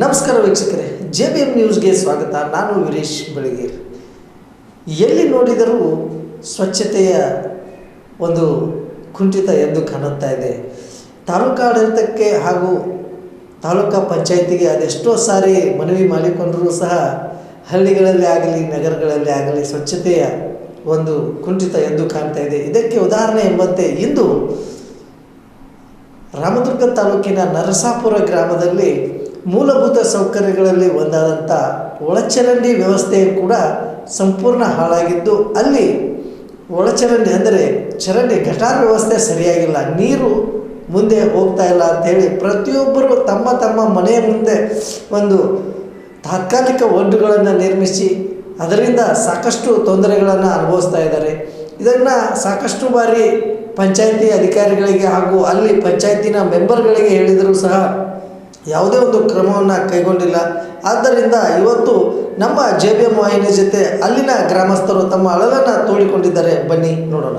ನಮಸ್ಕಾರ ವೀಕ್ಷಕರೇ J B M ನ್ಯೂಸ್ಗೆ ಸ್ವಾಗತ. ನಾನು ವೀರೇಶ್ ಬೆಳಗೇರ್ ಎಲ್ಲಿ ನೋಡಿದರೂ ಸ್ವಚ್ಛತೆಯ ಒಂದು ಕುಂಠಿತ ಎದ್ದು ಕಾಣುತ್ತಾ ಇದೆ. ತಾಲೂಕಾಡಳಿತಕ್ಕೆ ಹಾಗೂ ತಾಲೂಕಾ ಪಂಚಾಯಿತಿಗೆ ಅದೆಷ್ಟೋ ಸಾರಿ ಮನವಿ ಮಾಡಿಕೊಂಡರೂ ಸಹ ಹಳ್ಳಿಗಳಲ್ಲಿ ಆಗಲಿ, ನಗರಗಳಲ್ಲಿ ಆಗಲಿ ಸ್ವಚ್ಛತೆಯ ಒಂದು ಕುಂಠಿತ ಎದ್ದು ಕಾಣ್ತಾ ಇದೆ. ಇದಕ್ಕೆ ಉದಾಹರಣೆ ಎಂಬಂತೆ ಇಂದು ರಾಮದುರ್ಗ ತಾಲೂಕಿನ ನರಸಾಪುರ ಗ್ರಾಮದಲ್ಲಿ ಮೂಲಭೂತ ಸೌಕರ್ಯಗಳಲ್ಲಿ ಒಂದಾದಂಥ ಒಳಚರಂಡಿ ವ್ಯವಸ್ಥೆ ಕೂಡ ಸಂಪೂರ್ಣ ಹಾಳಾಗಿದ್ದು, ಅಲ್ಲಿ ಒಳಚರಂಡಿ ಅಂದರೆ ಚರಂಡಿ ಘಟಾರ ವ್ಯವಸ್ಥೆ ಸರಿಯಾಗಿಲ್ಲ, ನೀರು ಮುಂದೆ ಹೋಗ್ತಾ ಇಲ್ಲ ಅಂಥೇಳಿ ಪ್ರತಿಯೊಬ್ಬರು ತಮ್ಮ ತಮ್ಮ ಮನೆಯ ಮುಂದೆ ಒಂದು ತಾತ್ಕಾಲಿಕ ಒಡ್ಡುಗಳನ್ನು ನಿರ್ಮಿಸಿ ಅದರಿಂದ ಸಾಕಷ್ಟು ತೊಂದರೆಗಳನ್ನು ಅನುಭವಿಸ್ತಾ ಇದ್ದಾರೆ. ಇದನ್ನು ಸಾಕಷ್ಟು ಬಾರಿ ಪಂಚಾಯಿತಿ ಅಧಿಕಾರಿಗಳಿಗೆ ಹಾಗೂ ಅಲ್ಲಿ ಪಂಚಾಯತಿನ ಮೆಂಬರ್ಗಳಿಗೆ ಹೇಳಿದರೂ ಸಹ ಯಾವುದೇ ಒಂದು ಕ್ರಮವನ್ನು ಕೈಗೊಂಡಿಲ್ಲ. ಆದ್ದರಿಂದ ಇವತ್ತು ನಮ್ಮ ಜೆ ಬಿ ಎಂ ವಾಹಿನಿ ಜೊತೆ ಅಲ್ಲಿನ ಗ್ರಾಮಸ್ಥರು ತಮ್ಮ ಅಳಲನ್ನು ತೋಡಿಕೊಂಡಿದ್ದಾರೆ. ಬನ್ನಿ ನೋಡೋಣ.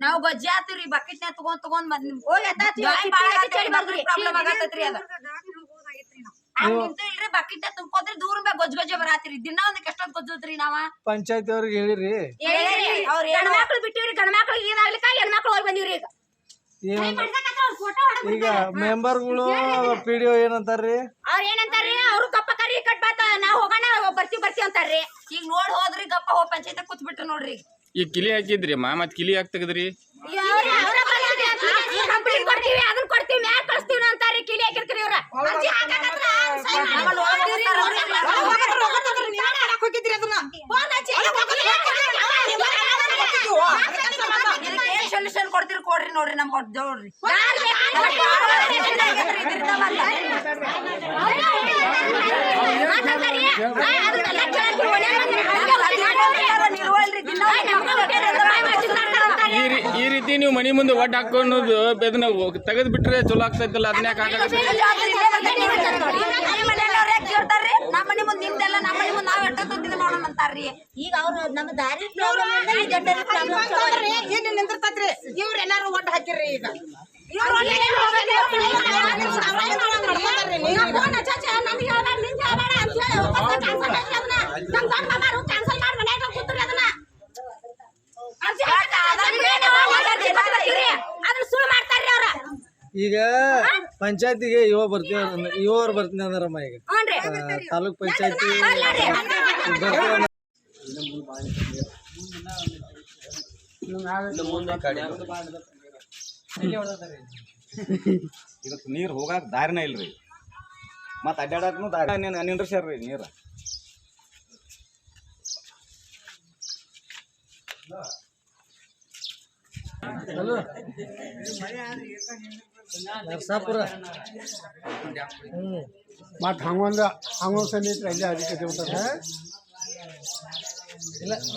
ನಾವು ಬಜ್ಜಿ ಆತೀವ್ರಿ ಬಕೆಟ್ ನ್ಯಾಗ ತಗೊಂಡ್ ತಗೊಂಡ್ ಬಂದ್ ಹೋಗಿ ಪ್ರಾಬ್ಲಮ್ ಆಗತ್ತೈತ್ರಿ ಅದ. ಹಂಗ್ ನಿಂತು ಇಲ್ರಿ ಬಕೆಟ್ ತುಂಬ್ಕೋದ್ರಿ ದೂರ ಮ್ಯಾಗ ಗೊಜ್ಜ ಗೊಜ್ಜೆ ಬರಾತ್ರಿ. ದಿನ ಒಂದ್ ಎಷ್ಟೊಂದ್ ಗೊಜ್ಜೋದ್ರಿ ನಾವ? ಪಂಚಾಯತಿ ಅವ್ರಿಗೆ ಹೇಳಿರಿ. ಅವ್ರ ಗಂಡ್ಮಕ್ಳು ಬಿಟ್ಟಿವ್ರಿ ಗಂಡ್ಮಕ್ಳಿಗೆ ಏನಾಗ್ಲಿಕ್ಕ ಹೆಣ್ಮಕ್ಳು ಹೋಗಿ ಬಂದಿವ್ರಿ ಈಗ. ಏನ್ ಈಗ ಮೆಂಬರ್ಗಳು ಪಿ ಡಿ ಏನಂತಾರ್ರಿ? ಅವ್ರ ಏನಂತಾರ್ರಿ? ಅವ್ರು ಗಪ್ಪ ಕರಿ ಕಟ್ ಬಾತ ನಾವ್ ಹೋಗೋಣ ಬರ್ತೀವಿ ಬರ್ತೀವಿ ಅಂತಾರ್ರಿ. ಈಗ ನೋಡ್ ಹೋದ್ರಿ ಗಪ್ಪ ಹೋಗಿ ಪಂಚಾಯತ್ ಕೂತ್ ಬಿಟ್ರು ನೋಡ್ರಿ ಈ ಕಿಲಿ ಹಾಕಿದ್ರಿ ಮಾ ಮತ್ ಕಿಲಿ ಯಾಕೆ ತೆಗದ್ರಿ ಕಂಪ್ಲೇಂಟ್ ಕೊಡ್ತೀವಿ ಅದನ್ನ ಕೊಡ್ತೀವಿ ಮ್ಯಾಕ್ ಕಳಿಸ್ತೀವಿ ಅಂತಾರ್ರಿ ಕಿಲಿ ಹಾಕಿರ್ತೀರಿ ಇವ್ರ ಅರ್ಜಿ ಹಾಕಾಕತ್ರ sign ಮಾಡ್ಕೊಂಡು ಹೋಗ್ತೀರಿ, ಫೋನ್ ಹಚ್ಚಿ ಇದಕ್ಕೆ ಏನ್ solution ಕೊಡ್ತೀರಿ ಕೊಡ್ರಿ ನೋಡ್ರಿ ನಮ್ಗೆ ಹೊಡ್ ನೋಡ್ರಿ ಈ ರೀ- ಈ ರೀತಿ ನೀವು ಮನಿ ಮುಂದೆ ಒಡ್ ಹಾಕೋದು ಅದನ್ನ ತೆಗೆದ್ ಬಿಟ್ರೆ ಚಲೋ ಆಗ್ತೈತಲ್ಲ ಅದನ್ನ ಯಾಕೆ ಹಾಕಿ ನಮ್ಮ ಮನೆ ಮುಂದೆ ನಿಮ್ದೆಲ್ಲ ನಮ್ಮ ಮನೆ ಮುಂದೆ ನಾವು ಎಷ್ಟೊತ್ತು ದಿನ ಮಾಡೋಣ ಅಂತಾರ್ರಿ? ಈಗ ಅವ್ರು ನಮ್ಮ ದಾರಿ ಏನು ನಿಂದಿರ್ತೈತ್ರಿ ಇವ್ರ ಎಲ್ಲಾರು ಒಟ್ಟು ಹಾಕಿರ್ರಿ ಈಗ. ಈಗ ಪಂಚಾಯತಿಗೆ ಇವ ಬರ್ತೀವಿ ಇವರು ಬರ್ತೀನಿ ಅಂದಾರಮ್ಮ ಈಗ. ತಾಲೂಕ್ ಪಂಚಾಯತಿ ಇವತ್ತು ಇದಕ್ಕೆ ನೀರು ಹೋಗಾಕ ದಾರಿನ ಇಲ್ರಿ. ಮತ್ತೆ ಅಡ್ಡಾಡಕ್ನು ದಾರಿ ನಿಂದ್ರಸ್ಯಾರ್ರಿ ನೀರು. ನರಸಾಪುರ ಹ್ಮ್. ಮತ್ತು ಹಂಗೊಂದು ಹಂಗೊಂದು ಸನ್ನಿಹಿತ ಅಲ್ಲಿ ಅದಕ್ಕೆ ದೇವ್ತಾರ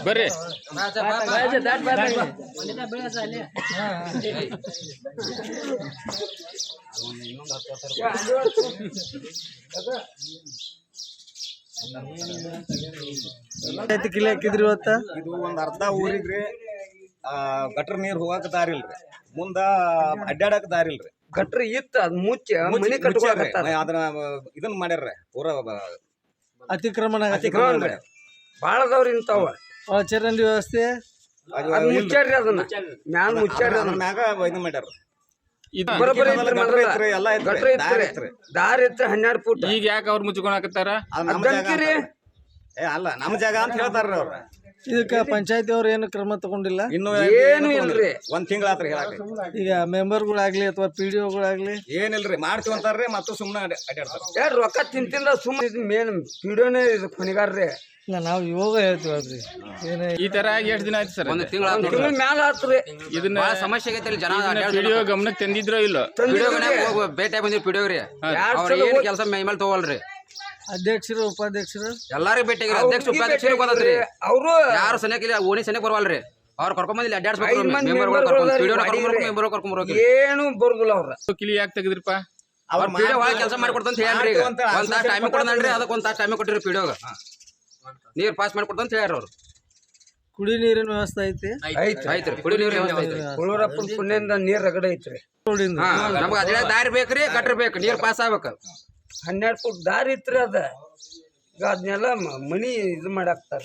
ಬರ್ರಿ. ಪಂಚಾಯತಿ ಕಿಲಿ ಹಾಕಿದ್ರಿ ಇವತ್ತ? ಇದು ಒಂದು ಅರ್ಧ ಊರಿಗ್ರಿ ಗಟ್ರ ನೀರು ಹೋಗಾಕ ದಾರಿ ಇಲ್ರಿ ಮುಂದ ಅಡ್ಡಾಡಕ್ ದಾರಿ ಇಲ್ರಿ ಗಟ್ರ ಇತ್ತ ಅದ್ ಮುಚ್ಚ ಮನಿ ಕಟ್ಕೊಳಕತ್ತಾರ ಅದನ್ನ ಇದನ್ನ ಮಾಡ್ಯಾರ ಪೂರ ಅತಿಕ್ರಮಣ ಆಗತ್ತೆ. ಅತಿಕ್ರಮಣ ಮಾಡ್ಯಾರ. ಇಂತವ ಅದಾವ್ರಿ ಇಂತಾವ ಚರಂಡಿ ವ್ಯವಸ್ಥೆ? ಅದು. ಮುಚ್ಚಾರ್ರಿ ಅದನ್ನ. ಮ್ಯಾಲ ಮುಚ್ಚಾರ್ರಿ ಅದನ್ನ ಮ್ಯಾಗ ಇದನ್ನ ಮಾಡ್ಯಾರ. ಇದು ಐತ್ರಿ ಗಟ್ರ ಗಟ್ರ ದಾರಿ ಹನ್ನೆರಡು ಫುಟ್. ಈಗ ಯಾಕೆ ಅವ್ರು ಮುಚ್ಕೊಳಕತ್ತಾರ? ಅದು ಏ ಅಲ್ಲ ನಮ್ಮ ಜಾಗ ಅಂತ ಹೇಳ್ತಾರ ಅವ್ರ. ಇದಕ್ಕೆ ಪಂಚಾಯತಿ ಅವ್ರು ಏನು ಕ್ರಮ ತಗೊಂಡಿಲ್ಲ? ಇನ್ನು ಏನು ಇಲ್ರಿ. ಒಂದ್ ತಿಂಗಳಾತ್ರಿ ಹೇಳಕ್ಕೆ ಈಗ ಮೆಂಬರ್ಗಳಾಗ್ಲಿ ಅಥವಾ ಪಿ ಡಿ ಒಗಳಾಗ್ಲಿ? ಏನಿಲ್ರಿ ಮಾಡ್ತೀವಿ ಅಂತಾರ್ರಿ ಮತ್ತು ಸುಮ್ಮನೆ ಅಡ್ಡಾಡ್ತಾರ ಎರಡು ರೊಕ್ಕ ತಿಂತಿಂದ ಸುಮ್ಮನೆ ಇದು ಮೇನ್ ಪಿಡಿಯೋನೇ ಇದು ಕೊನೆಗಾರ್ರಿ ಇಲ್ಲ ನಾವು ಇವಾಗ ಹೇಳ್ತೀವಿ ಏನು ಈ ತರ ಆಗಿ ಎಷ್ಟು ದಿನ ಆಯ್ತು ಸರ್? ಒಂದು ತಿಂಗಳ ಮ್ಯಾಲ ಆತ್ರಿ. ಇದನ್ನ ಸಮಸ್ಯೆ ಆಗೈತೆ ಜನ ವಿಡಿಯೋ ಗಮನಕ್ಕೆ ತಂದಿದ್ರೋ ಇಲ್ಲ? ಹೋಗಿ ಭೇಟಿ ಬಂದಿರಿ ಪಿಡಿಯೋಗ್ರಿ ಅವ್ರ ಏನು ಕೆಲಸ ಮೇಲೆ ತಗೋಲ್ರಿ ಅಧ್ಯಕ್ಷರು ಉಪಾಧ್ಯಕ್ಷರು? ಎಲ್ಲಾರಿಗೂ ಬೆಟ್ಟಿ ಅಧ್ಯಕ್ಷ ಉಪಾಧ್ಯಕ್ಷರಿಗೆ ಅವರು ಯಾರು ಸನಿಯಕ್ಕೆ ಇಲ್ಲ ಓಣಿ ಸನಿಯಕ್ಕೆ ಬರವಲ್ರಿ. ಅವ್ರು ಕರ್ಕೊಂಡ್ ಬಂದಿಲ್ಲ ಅಡ್ಡಾಡ್ಸ್ಬೇಕು ಐದ್ ಮಂದಿ ಮೆಂಬರ್ member ಕರ್ಕೊಂಡು ಪಿಡಿಯೋ ಅದಾರಿ, ಕರ್ಕೊಂಡ್ ಮೆಂಬರ್ ಕರ್ಕೊಂಡ್ ಏನು ಬರುದಿಲ್ಲ ಅವ್ರ. ಕಿಲಿ ಯಾಕೆ ತೆಗೆದ್ರಿಪ್ಪ? ಅವ್ರ ಪಿಡಿಯೋ ಒಳಗೆ ಕೆಲಸ ಮಾಡ್ಕೊಡ್ತಂತ ಹೇಳ್ರಿ ಈಗ. ಒಂದ್ ತಾಸ್ ಟೈಮ್ ಕೊಡೋದ್ರಿ ಅದಕ್ಕೆ ಒಂದ್ ತಾಸ್ ಟೈಮ್ ಕೊಟ್ಟಿರಿ ಪಿಡಿಯೋಗ ನೀರ್ ಪಾಸ್ ಮಾಡ್ಕೊಡ್ತಂತ ಹೇಳ್ರಿ ಅವ್ರು. ಕುಡಿ ನೀರಿನ ವ್ಯವಸ್ಥೆ ಐತಿ? ಐತ್ರಿ. ಐತ್ರಿ ಕುಡಿ ನೀರಿನ ವ್ಯವಸ್ಥೆ ಐತ್ರಿ. ಉಳ್ಳೂರಪ್ಪನ ಪುಣ್ಯದಿಂದ ನೀರ್ ರಗಡ ಐತ್ರಿ. ನಮ್ಗೆ ಅದೇ ದಾರಿ ಬೇಕ್ರಿ ಕಟ್ಟರ್ ಬೇಕು ನೀರ್ ಪಾಸ್ ಆಗ್ಬೇಕು. ಹನ್ನೆರಡು ಫುಟ್ ದಾರಿ ಇತ್ರಿ ಅದ. ಈಗ ಅದನ್ನೆಲ್ಲ ಮನಿ ಇದು ಮಾಡಾಕ್ತಾರ.